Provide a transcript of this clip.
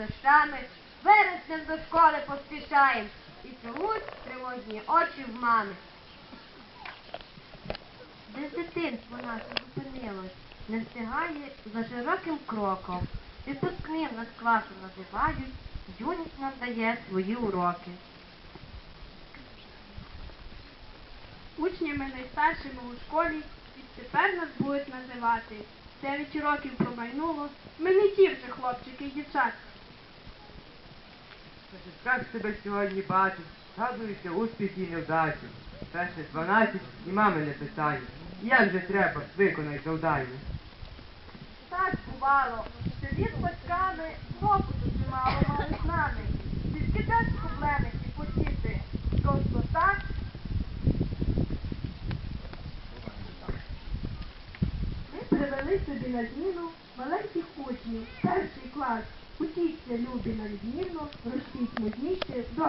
дощами, вереснем до школи поспішаєм і чомусь тривожні очі в мами. Де дитинство наше зупинилось, не встигає за широким кроком. Відпускним нас класу називають, юність нам дає свої уроки. Учнями найстаршими у школі відтепер нас будуть називати. Дев'ять років промайнуло, ми не ті вже хлопчики і дівчатка. Як себе сьогодні бачу, згадуються успіхи і невдачі. Перше 12 і мами не питаю. Як же треба, виконай завдання. Так бувало, що від батьками хлопцю чимало мали з нами. Тільки теж проблеми ці потіти. Просто так. Ми привели собі на зміну маленьких любі, на відмінно, мудніше, добре.